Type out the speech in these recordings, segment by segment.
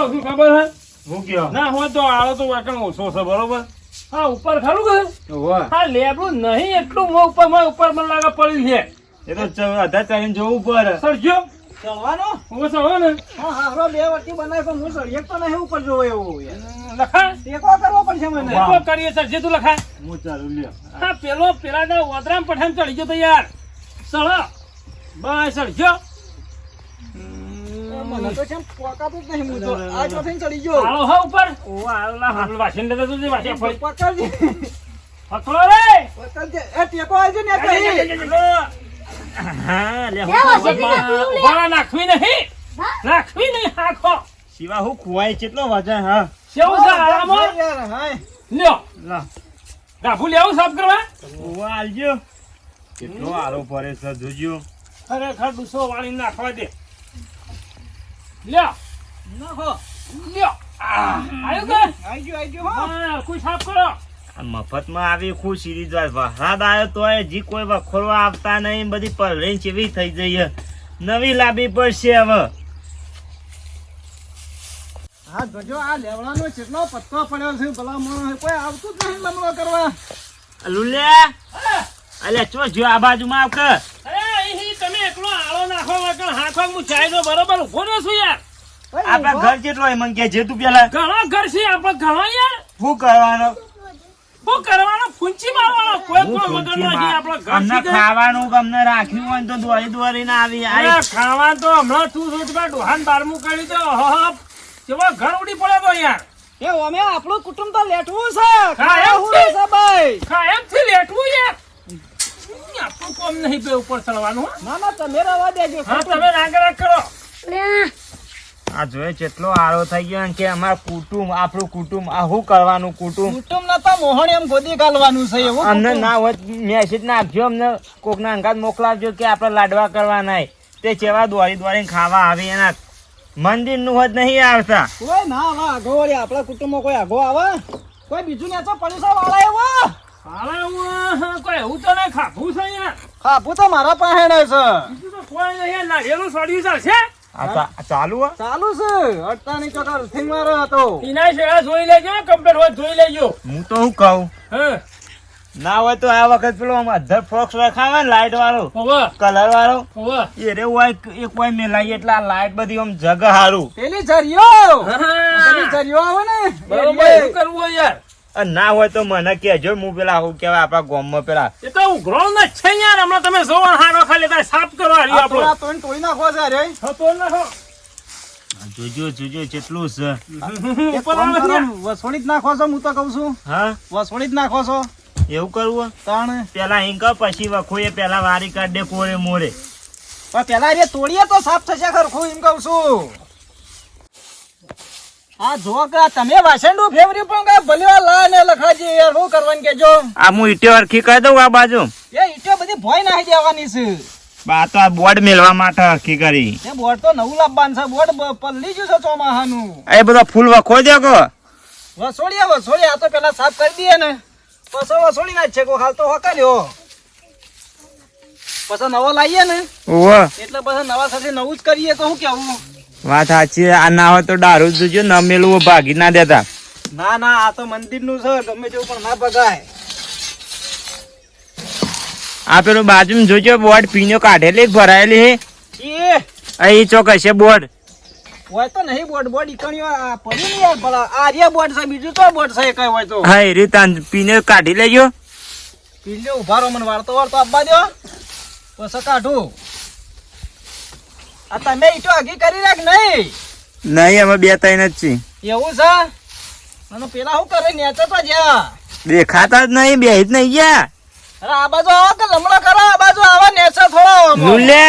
કહું છું ખબર હે? હું કયો? ના હોય તો આળો તો વાકણ ઓછો છે બરોબર? હા ઉપર ખરું કે? હા લેબડું નહીં એટલું મો ઉપરમાં ઉપર મને લાગે પડ્યું છે. એ તો અધા ચાલીને જોવું પડે સરજો ચડવાનો હું સળો ને. હા હા બે વટી બનાવી પણ હું સળિયક તો નહીં ઉપર જોવો એવું યાર. લખા ટેકો કરવો પડશે મને. કરીએ સરજે તું લખા હું ચાલુ લ્યો. હા પેલો પેલા ના ઓદરામ પઠાણ ચડી ગયો તો યાર સળો બસ સરજો મને તો કેમ પોકાતું જ નહીં હું તો. આ ચોથીને ચડી ગયો. આળો હા ઉપર. ઓ આળો હાલ વાસણ લેતા તું વાસણ ફરી. પકડજે. પકડો રે. પકડજે. એ ટેકો આવજો ને કઈ હા લે લે, નાખવી લે. ઊભા નાખવી નહીં. નાખવી નહીં હાખો. શિવા હું ખુવાય કેટલો વજન હા. કેવું છે હાય? લ્યો. લા. ગાભુ લેવું સાફ કરવા? ઉવા આલજો. કેટલો આરો પડે છે જોજો. ખરેખર ડૂસો વાળી નાખવા દે. લ્યો. નાખો લ્યો. આ, આયો કે? આઈ ગયો આઈ ગયો હો. હા કોઈ સાફ કરો. મફતમાં આવી ખુશ સિરીઝ વરસાદ આવ્યો તોય જી કોઈ વખોરવા આવતા નહીં બધી પલળી ચેવી થઈ જઈ નવી લાવવી પડશે હવે. હા જોજો આ લેવડાનો કેટલો પત્તો પડ્યો છે. ભલા કોઈ આવતું જ નહીં લમણો કરવા. લુલ્યા હા, અલ્યા ચો જો આ બાજુમાં આવ કે અરે અહીં તમે એકલો આળો નાખો વગર હું દો બરોબર ઊભો રહ્યો છું યાર. આપણા ઘર કેટલો હોય મને કે જે તું પેલા ઘણો ઘર છે આપણો ઘણો યાર. શું કરવાનો? શું કરવાનો? ફૂંચી મારવાનો. કોઈ કોઈ વગર નથી આપણો ઘર અમને? ખાવાનું અમને રાખ્યું હોય તો દોરી દોરી ના આવી આઈ. ખાવા તો હમણાં તું સોચવા ડોહાન બારમું કરી તો હા કેવો ઘર ઉડી પડે તો યાર. એ અમે આપણું કુટુંબ તો લેટવું છે. હા, એમ છે. ભાઈ? કાયમથી લેટવું યાર. આપણું કોમ નહીં બે ઉપર ચડવાનું હો. ના ના તમે રવા દેજો. હા તમે રાગરાગ કરો. આ જોયે કેટલો આરો થઈ ગયો કે અમાર કુટુંબ આપણું કુટુંબ આ શું કરવાનું કુટુંબ? કુટુંબ ના તો મોહણ એમ ગોદી ગાલવાનું છે એવું અમને ના હોય મેસેજ નાખજો અમને કોકના અંગાત મોકલાવજો કે આપણે લાડવા કરવાના તે ચેવા દોરી દોરી ખાવા આવી એના. મંદિરનું હોત નહીં આવતા. કોઈ ના આવે આગો વળી આપણા કુટુંબમાં કોઈ આગો આવે? કોઈ બીજું નેચો પડ્યું વાળા એવો? હાલે હું કોઈ એવું તો નહીં ખાધું છે યાર ખાપું તો મારા પાસે છે. બીજું તો કોઈ નહીં નારિયેળનું સળિયું ચાલશે આ ચા- આ ચાલુ ચાલુ છે. અડતાની મારો હતો. એના શેડા જોઈ લેજો કમ્પ્લેટ હોય જોઈ લેજો. હું તો શું કહું? હા? ના હોય તો આ વખત પેલો આમ અધર ફ્રોક્સ રખાવે ને લાઈટ વાળો કલર વાળો હોવે. એ રે હોય એક હોય મેલાઈ એટલે આ લાઈટ બધી આમ જગ હારું પેલી જરિયો હા. પેલી જરિયો આવે ને બરોબર કરવું યાર. ના હોય તો મને કેજો હું પેલા હું કહેવાય આપણા ગામમાં પેલા એ તો ઉઘરો જ છે યાર હમણાં તમે જો હાડો ખાલી તારે સાફ કરો આ રહ્યો તોડા આપણો તોડીને નાખો છે રે હા, તો નાખો. જોજો જોજો કેટલું છે. ઉપર. વસોડી જ નાખો છો હું તો કઉ છું. હા? વસોણી જ નાખો છો. એવું કરવું? તાણ. પેલા હિંક પછી વખો એ પેલા વારી કાઢ દે કોરે મોરે. પણ પેલા રે તોડીએ તો સાફ થશે ખરખું એમ કહું છું. આ જો કે તમે વાસણનું ફેવરી પણ કઈ ભલે લા ને લખાજી યાર શું કરવાનું કેજો આ હું ઈટે અરખી કહી દઉં આ બાજુ. એ ઈટો બધી ભોય નાખી દેવાની છે. બા તો આ બોર્ડ મેળવા માટે અરખી કરી. એ બોર્ડ તો નવું લાવવાનું છે બોર્ડ પલ્લી ગયું છે ચોમાહાનું. એ બધો ફૂલ વખો દે કો. વસોડીએ વસોડીએ આ તો પેલા સાફ કરી દઈએ ને. પછી વસોડી ના છે કોઈ હાલ તો હકાલ્યો પછી નવો લાવીએ ને. એટલે પછી નવા સાથે નવું જ કરીએ તો શું કેવું વાત સાચી આ ના હોય તો દારૂ જોજો ન મેલું ભાગી ના દેતા. ના ના આ તો મંદિરનું છે ગમે તેવું પણ ના ભગાય. આ પેલું બાજુ જોજો બોર્ડ પીનો કાઢેલી ભરાયેલી હે. એ! અહીં ચોક હશે બોર્ડ. હોય તો નહીં બોર્ડ બોર્ડ ઈકણ્યો ને યાર ભલા આ રે બોર્ડ છે બીજું તો બોર્ડ છે કઈ હોય તો? હા એ રીતે પીને કાઢી લેજો. પીલે ઊભા રહો મને વાળતો વાળતો આપવા દો પછી કાઢું. આ તમે ઈટો આગી કરી રાખ નહીં. નહીં અમે બે ત્રણ જ છીએ. એવું છે? મને પેલા શું કરે? નેચો તો જ્યાં. દેખાતા જ નહીં બે જ નહીં ગયા. અરે આ બાજુ આવો કે લમણો કરો? આ બાજુ આવા નેચો થોડો લુલે.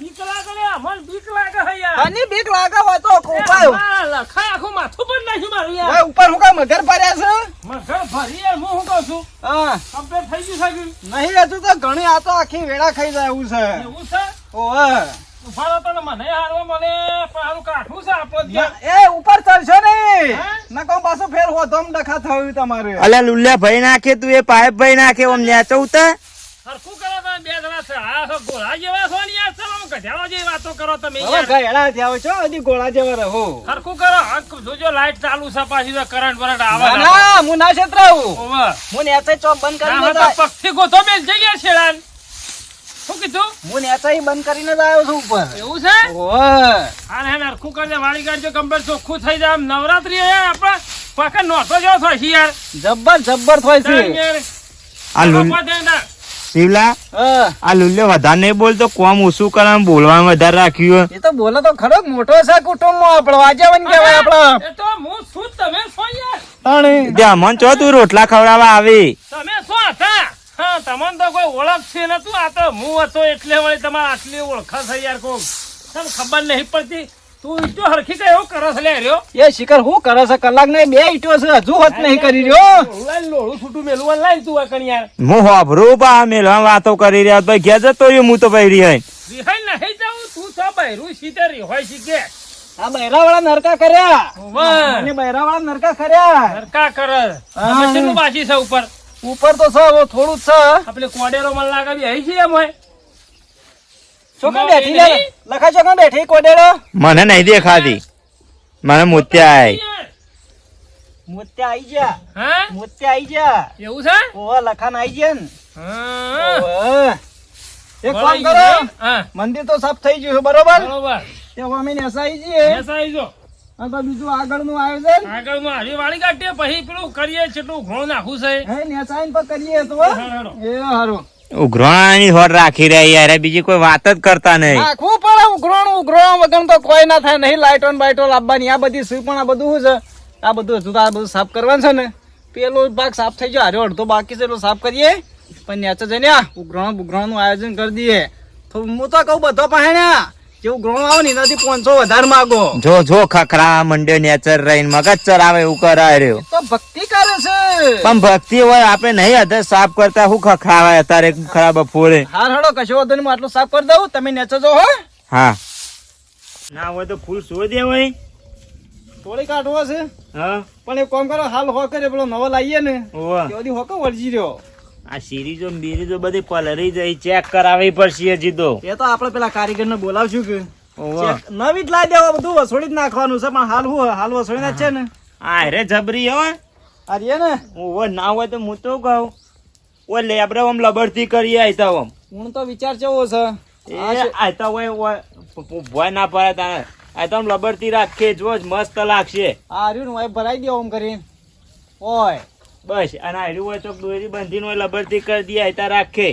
બીક લાગે અમને બીક લાગે હૈયા યાર. બીક લાગે હોય તો કોપાયો લખાય આખું માથું પણ નહીં મારું યાર. ઉપર હું કા મગર ભર્યા છે? મગર ભરી હું હું કહું છું? હા. કમ્પ્લીટ થઈ ગયું છે નહીં હજુ તો ઘણી આ તો આખી વેળા ખાઈ જાય એવું છે. એવું છે? તને મને હારવા મને પારું કાઠું છે આપણો જ એ ઉપર ચડશો ને હે? ના કહું પાછું ફેર હો ધમ ડખા થયું તમારે. અલે લુલ્યા ભાઈ નાખે તું એ પાઇપ ભાઈ નાખે ઓમ નેચો ઉતર હરખું કરો તમે બે જણા છે. આ તો ગોળા જેવા છો ને યાર, ચલો આમ જેવી વાતો કરો તમે યાર. ગયડા થયા છો હજી ગોળા જેવા રહો. સરખું કરો? હક જોજો લાઈટ ચાલુ છે પાછી તો કરંટ બરંટ આવે ના હું છેતરાવું. હું નેચે ચોપ બંધ કરી પગથી ગોતો મેલ જગ્યા છેડાન. શું કીધું? હું નેચે બંધ કરીને જ આવ્યો છું ઉપર. એવું છે? ઓવે. હા હે હરખું કરજે વાળી કાઢજો કમ્પ્લેટ ચોખ્ખું થઈ જાય નવરાત્રી હે આપડે પાછા નોટો જેવો થાય છે યાર. જબ્બર જબ્બર થાય છે. આ લુલ- આપવા દે ના. શિવલા આ લુલ્યો વધારે નહીં બોલતો કોમ ઓછું કરે બોલવાનું વધારે રાખ્યું એ તો બોલો તો ખરો મોટો છે કુટુંબ નો આપડો વાજવન કહેવાય આપડે એ તો હું શું તમે શું યાર. તાણી. તે અમન ચો તું રોટલા ખવડાવવા આવી? તમને તો કોઈ ઓળખ છે તું આ તો હું હતો એટલે વળી તમારે આટલી ઓળખા છે યાર કોક. તમને ખબર નહીં પડતી? તું ઈટો હરખી કઈ એવું કરો છે લે રહ્યો? એ શિખર હું કરે છે કલાક ને બે ઈટો છે. હજુ હોત નહીં કરી રહ્યો. લાઈ લોળું છૂટું મેલું લાઈ તું આ કણ યાર. હું હોભરું બા મેલવા વાતો કરી રહ્યા ભાઈ ઘેર જતો રહ્યો હું તો ભાઈ રહ્યા રિહાઈ નહીં જાઉં તું તો રૂ સીતે રિહાઈ શીખે આ બૈરા વાળા નરકા કર્યા. અને બૈરા વાળા નરકા કર્યા. નરકા કર. પછી નું બાજી છે ઉપર? ઉપર તો છે હવે થોડું જ છે. આપણે કોડેરો મને લાગે બી હઈ છે એમ હોય. બેઠી એ લે નહીં. લખા ચોકન બેઠી કોડેડો મને નહીં દેખાતી. મને મોત્યા આય મોત્યા આઈ જા હા? મોત્યા આઈ જા એવું છે? ઓવા લખાન આઈ ગયા ને. હા. એક કામ કરો. મંદિર તો સાફ થઈ ગયું છે બરોબર? બરોબર. તે અમે નેસાઈ જઈએ. અને તો બીજું આગળનું આયોજન? આગળનું હારી વાળી કાઢીએ પછી પેલું કરીએ કેટલું ઘણું નાખવું છે. હે નેસાઈને પર કરીએ તો હેડો, હેડો. એ હારું. ઉઘરાણી હોર રાખી રહ્યા યાર બીજી કોઈ વાત જ કરતા નહીં. આખું પડે ઉઘરોણ ઉઘરોણ વગર તો કોઈ ના થાય. નહીં લાઈટો ને બાઈટો લાવવાની. આ બધી શું પણ આ બધું શું છે? આ બધું હજુ તો આ બધું સાફ કરવાનું છે ને. પેલો ભાગ સાફ થઈ ગયો હારે અડધો બાકી છે એટલો સાફ કરીએ. પણ નેચે જઈને ઉઘરાણ ઉઘરાણનું આયોજન કરી દઈએ. તો હું તો કહું બધો પહેણ્યા. જે ઉઘરાણ આવે ને એનાથી પાંચસો વધારે માગો. જો જો ખખરા મંડે નેચર રહીને મગજ ચરાવે એવું કરાય રહ્યો. તો ભક્તિ કરે છે. પણ ભક્તિ હોય આપણે નહીં અધર સાફ કરતા હું ખખરાવાય અત્યારે ખરાબ બપોરે હાર હડો કશો વાંધો હું આટલું સાફ કરી દઉં તમે નેચે જો હો. હા. ના હોય તો ફૂલ સો દે હોય થોડી કાઢવો છે હા. પણ એ કોમ કરો હાલ હો કરે પેલો નવો લાવીએ ને. ઓવા હોકો વળજી રહ્યો. આ સિરીઝો ને બીરીઝો બધી પલરી જાય ચેક કરાવવી પડશે હજી તો. એ તો આપણે પેલા કારીગર ને બોલાવશું કે. નવી જ લાવી દેવા બધું વસોડી જ નાખવાનું છે પણ હાલ હું હાલ વસોડી ના છે ને. હા રે જબરી હો. અરે ને. ઓવો ના હોય તો હું તો કહું. ઓ લે આપણે આમ લબડતી કરીએ આયતા આમ હું તો વિચાર કેવો છે. એ આ છે- આયતા હોય ભય ના પડે તારે. આયતા આમ લબડતી રાખે જો મસ્ત લાગશે. આ રહ્યું ભરાઈ દે ઓમ કરીને. ઓય. બસ અને આયરું હોય તો દોરી બંધીને હોય લબરથી કરી દે આયતા રાખે.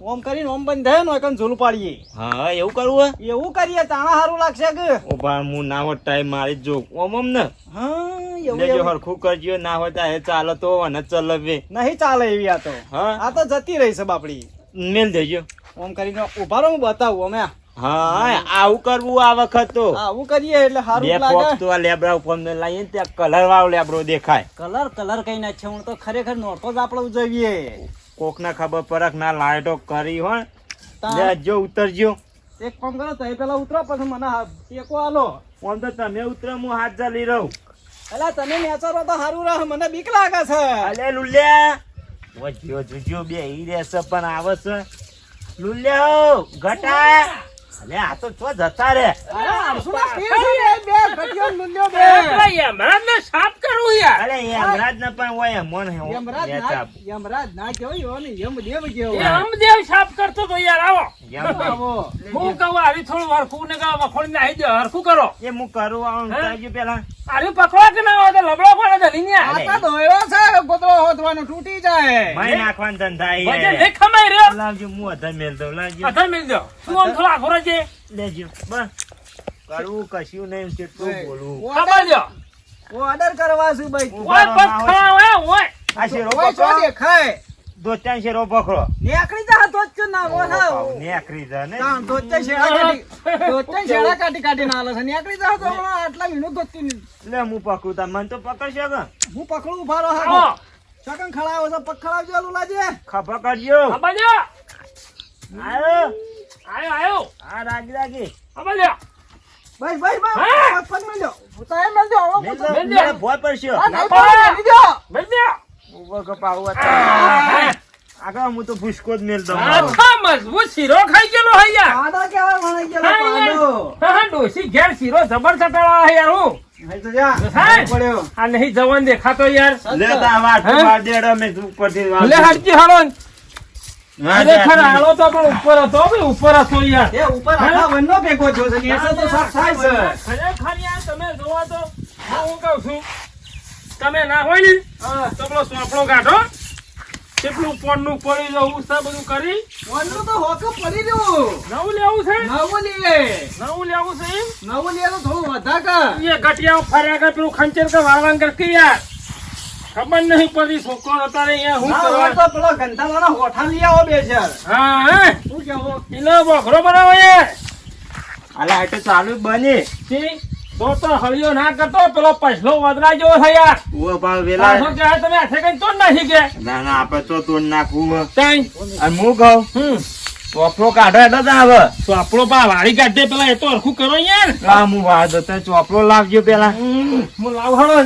ઓમ કરીને ઓમ બંધ થાય ને ઝૂલું પાડીએ હા એવું કરવું હે? એવું કરીએ તાણા સારું લાગશે કે? ઓ ભા હું ના હોત ટાઈમ મારી જ ઓમ ઓમ ને. હા એવું એવું. હરખું કરજો ના હોય તો ચાલે તો અને ચલાવે. નહીં ચાલે એવી આ તો. હા? આ તો જતી રહી છે બાપડી. મેલ દેજો. ઓમ કરીને ઊભા રહો હું બતાવું અમે હા આવું કરવું આ વખત તો. આવું કરીએ એટલે સારું લાગે. તો આ લેબડા ઉપર ને લઈએ ને ત્યાં કલર વાળો લેબ્રો દેખાય. કલર કલર કઈ ના છે હું તો ખરેખર નોટો જ આપણે ઉજવીએ. કોક ના ખબર પરખ ના લાઈટો કરી હોય. લેજો ઉતરજો. એક કામ કરો તમે પેલા ઉતરો પછી મને ટેકો આલો. આમ તો તમે ઉતરો હું હાથ ચાલી રહું. અલા તમે નેચરો તો સારું રહે મને બીક લાગે છે. અલે લુલ્યા. ઓ જો જો બે ઈ રહેશે પણ આવે છે. લુલ્યા ઘટા અલે આ તો જતા રે. અરે ને, સાફ કરવું યાર. અરે યમરાજ ના પણ હોય મોન હે યમરાજ ના યમરાજ ના કહેવાય એવો ને યમદેવ એ કહેવાય સાફ કરતો તો યાર આવો. આવો. હું કહું હારી થોડું હરખું ને કહું ને આવી દે હરખું કરો. એ હું કરું આવું? પેલા. હારી પકડો કે ના હોય તો લબડો પડે તો લીને આ તો દોયડો છે. હોતવાનો તૂટી જાય. માય નાખવાના ધંધા વજન લે ખમાઈ રહ્યો? લાવજો હું અધર મેલ દઉં લાવજો. અધર મિલ દો. તું આમ થોડો આઘો રહેજે લેજો બસ. કરવું કશું નહીં કેટલું બોલવું ખબર દો ઓર્ડર કરવા છું ભાઈ. ઓય પખા ઓય ઓય. આ શેરો બકરો દેખાય? દોત્યાન શેરો બકરો નેકરી જા તો ના થાવ નેકરી જા ને તાણ દોત્યા શેરા કાઢી દોત્યા શેરા કાઢી કાઢી ના આલે નેકરી જા તો આટલા મિનિટ દોત્તી નહીં. લે હું પકડું તા મને તો પકડશે કે? હું પકડું ઊભા રહો હાલો ચકન ખડાવો છે પગ ખડાવજો ઓલું લાજે ખભા કાઢજો. ખભા જો. આયો આયો આયો. આ રાગી રાગી. ખભા લ્યો બસ બસ બસ. પગ પગ મેલજો ભૂતા એમ મેલજો હવે મેલ ભૂતા. દો, મેલ દો. મને ભોય પડશે. આ નહીં બાપા. પડે, મેલી દો. મિલ દો. ઊભો કપાવું આગળ હું તો ભૂસકો જ મેલતો આખા મજબૂત શીરો ખાઈ ગયેલો હૈયા. યાર કેવા વણાઈ ગયેલો પાડો. હા, ડોસી ઘેર શીરો જબર ચટાળા હૈયા હું. અહીં તો જા. સાહેબ. પડ્યો. આ નહીં જવાન દેખાતો યાર. લે તા વાત માર દેડો મેં ઉપરથી વાત લે હાડજી હાલો ખરેખર જા. તો પણ ઉપર હતો ઉપર હતો યાર. એ ઉપર આખા વનનો ભેગો થયો છે તો સાફ થાય છે. ખરેખર યાર તમે જોવા તો હું હું કહું છું? તમે ના હોય ને? તો પેલો સોંપડો કાઢો. કેટલું પોણનું પડી જવું છે બધું કરી? વનનું તો હોકું પડી રહ્યું. નવું લેવું છે? નવું લે. નવું લેવું છે નવું લે તો થોડું વધા કર. એ ગટિયા ફર્યા કર પેલું ખંચર કે વાળવાન કર કે યાર ખબર નહીં પડી છોકરો હતા ને યાર હું ના કરવા? તો પેલો ગંધાવાળા હોઠા લઈ આવો બે ચાર હા હા? શું કેવો? એનો બોખરો બનાવો યાર અલા આ ચાલુ બની. જી, તો તો હળિયો ના કરતો પેલો પછલો વદરા જેવો છે યાર. પાછો વેલા. શું કહે તમે હાથે કઈ તોડ નાખી કે? ના ના આપણે તો તોડ ત્યાં તાઈ. અને હું કહું હમ. ચોપડો કાઢો એટલે જ આવે ચોપડો પા વાળી કાઢે પેલા એ તો હરખું કરો યાર. હા હું વાંધો તને ચોપડો લાવજો પેલા. હું લાવ હળો